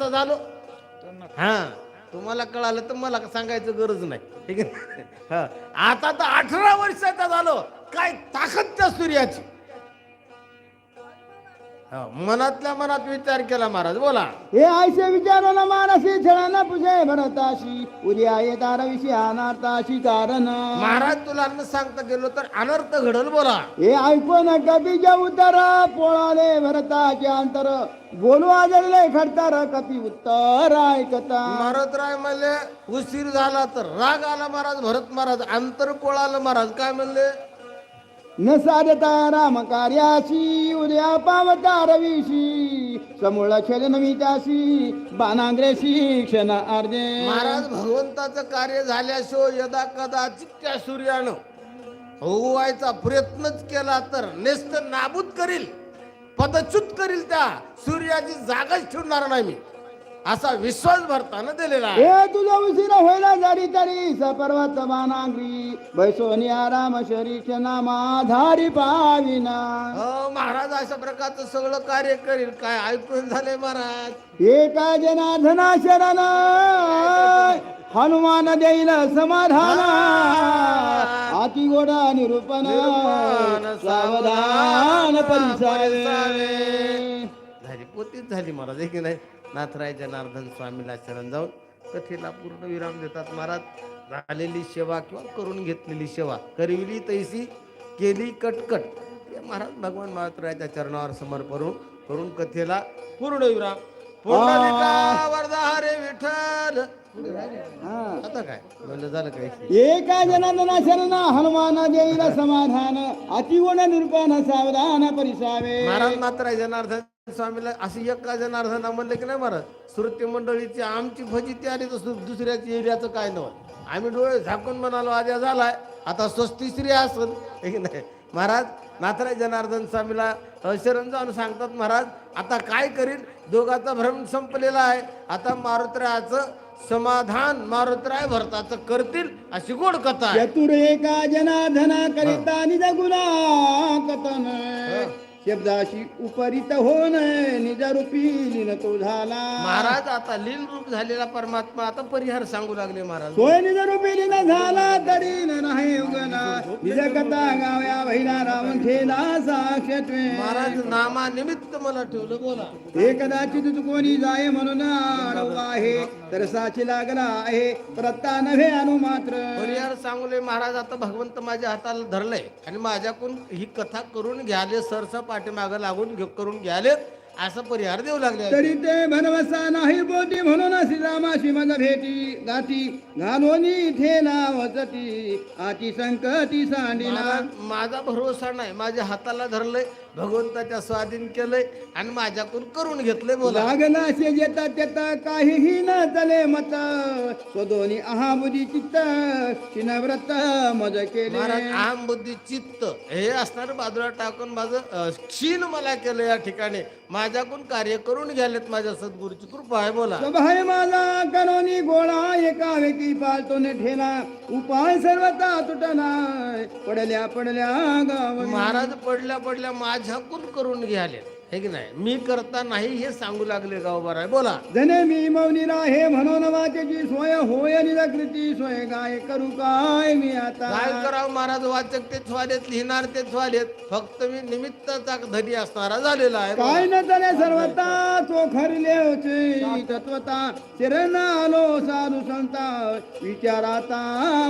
वाजता झालो? हा. तुम्हाला कळालं तर मला सांगायचं गरज नाही. ठीक आहे? हा. आता तर अठरा वर्षाचा झालो. काय ताकद त्या सूर्याची? मनातल्या मनात विचार केला महाराज बोला. हे आयसे विचारण मानसी छळाना पुजे भरताशी उद्या येतार विषय अनार्थाशी कारण. महाराज तुला न सांगता गेलो तर अनर्थ घडल बोला. हे ऐकून कपीच्या उत्तर पोळाले भरताचे अंतर बोलू आजळले खडतर कपी उत्तर ऐकता. महाराज राय म्हणले उशीर झाला तर राग आला महाराज भरत महाराज अंतर कोळालं महाराज काय म्हणले? न साधता राम कार्याशी उद्या पावता रवीशी समूळ छलन मी त्याशी बाणांग्रेशी क्षण अर्जे महाराज भगवंताचं कार्य झाल्याशिवाय यदा कदाचित त्या सूर्यानं होवायचा प्रयत्नच केला तर नेस्त नाबूद करील पदच्युत करील त्या सूर्याची जागाच ठेवणार नाही मी. असा विश्वास भरताना दिलेला आहे. हे तुझा उशीर होईना जरी तरी सपर्वत बाणांग्री बैसोनी आराम शरीर नामाधारी पाविना. हो महाराज अशा प्रकारचं सगळं कार्य करील काय? ऐकून झाले महाराज. एका जनार्दना शरण हनुमान देईल समाधान. अति गोडा निरूपण. सावधान परिसावे झाली पोतीच झाली महाराज आहे की नाही. नाथराय जनार्दन स्वामीला शरण जाऊन कथेला पूर्ण विराम देतात. महाराज झालेली सेवा किंवा करून घेतलेली सेवा करविली तैसी केली कटकट. हे महाराज भगवान नाथरायच्या चरणावर समर्पण करून कथेला पूर्ण विराम. वरदा हरे विठ्ठल. हा. आता काय? म्हणलं झालं काय? एका जनार्दना शरण हनुमान देईल समाधान अति गोड निरूपण सावधान परिसावे. महाराज मात्र जनार्दन स्वामीला अशी एका जनार्दना म्हणलं की नाही महाराज श्रुती मंडळीची आमची फजिती आली तर दुसऱ्याची एरियाचं काय नव्हतं. आम्ही डोळे झाकून म्हणालो आद्या झालाय आता स्वस्ती स्त्री असल नाही? महाराज नाथराय जनार्दन स्वामीला शरण जाऊन सांगतात महाराज आता काय करील दोघाचा भ्रम संपलेला आहे. आता मारुतरायाचं समाधान मारुतराय भरताचं करतील अशी गोड कथा चतुर एका जनार्दना करिता निज गुणा कथन शब्दाशी उपरित होन निज रूपी लीन तो झाला. महाराज आता लीन रूप झालेला परमात्मा आता परिहार सांगू लागले महाराज. सोय निज रूपी लीन झाला तरी न नाही उगना निज कथा गाव्या बहिला रावण खेला साक्षत्वे. महाराज नामा निमित्त मला ठेवलं बोला. हे कदाचित कोणी जाय म्हणून अडवला आहे तर साची लागला आहे प्रत्ता नव्हे अनु मात्र. परिहार सांगूले महाराज आता भगवंत माझ्या हाताला धरलंय आणि माझ्याकडून ही कथा करून घ्याले सरसा पाठीमागं लागून घे- करून घ्याले असं परिहार देऊ लागले तरी ते भनवसा नाही बोटी म्हणून श्रीरामाशी मज भेटी गाठी. घालोनी थेला वसती आची संकटी सांडिना महाराज माझा भरोसा नाही माझ्या हाताला धरलंय. भगवंताच्या स्वाधीन केलंय आणि माझ्याकडून करून घेतलंय बोला. लागला शे जेता तेता काहीही न चले मत. स्वदोनी अहा बुद्धी चित्त शिनव्रत मज केले. महाराज आम बुद्धी चित्त हे असणार बाजूला टाकून माझं अं, क्षीण मला केलं या ठिकाणी. माझ्याकडून कार्य करून घ्यालेत माझ्या सद्गुरूची कृपा आहे बोला. स्वभाव माझा करोनी गोळा एका वेकी पालतो ने ठेला. उपाय सर्वता तुटला पडल्या पडल्या गाव महाराज पडल्या पडल्या माझ्याकडून करून घ्याले हे की नाही? मी करता नाही हे सांगू लागले गाव बरं आहे बोला. जने मी मौनी राहे म्हणून वाचेची सोय होय निजाकृती सोय गाय करू काय मी आता? काय करावं महाराज वाचक तेच वालेत लिहिणार तेच वालेत फक्त मी निमित्ताचा धनी असणारा झालेला आहे. काय न तने सर्वता तो खरले होते. तत्वता शरण आलो साधू संता विचाराता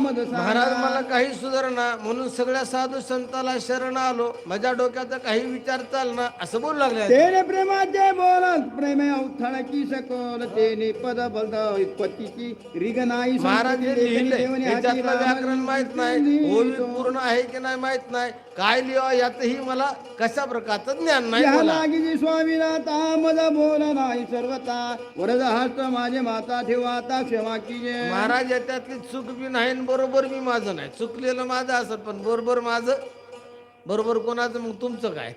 मद महाराज मला काही सुधारणा म्हणून सगळ्या साधू संताला शरण आलो. माझ्या डोक्याचा काही विचार चालना असं बोलू लागले तेने प्रेमाचे बोलत प्रेम अवथळकी सकोल तेने पद बलद उत्पत्तीची रिग नाही महाराज हे व्याकरण माहीत नाही. ओवी पूर्ण आहे की नाही माहीत नाही. काय लिहावं यातही मला कशा प्रकारचं ज्ञान नाही या बोला. लागी स्वामीला तामद बोल नाही सर्वता वरद हस्त माझे माता ठेवा आता क्षमा कीजे. महाराज याच्यातली चूक बी नाही आणि बरोबर मी माझं नाही. चुकलेलं माझं असत पण बरोबर माझं बरोबर कोणाचं मग तुमचं काय?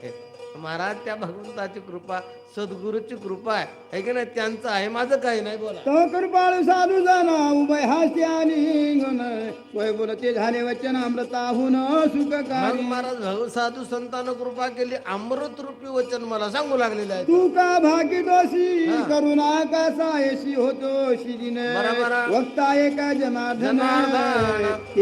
महाराज त्या भगवंताची कृपा सद्गुरूची कृपा आहे. है की नाही? त्यांचं आहे माझं काही नाही बोला. तो कृपाळू साधू जाना उभय हास्य आणि बोलते झाले वचन अमृताहून मग सुखकारी महाराज भगव साधू संतानं कृपा केली अमृत रूपी वचन मला सांगू लागलेले आहे. तू का भागी दोषी हा. करुणा कसा येशी होतो शिरीने बरोबर. वक्ता एका जनार्दन जनार्दन.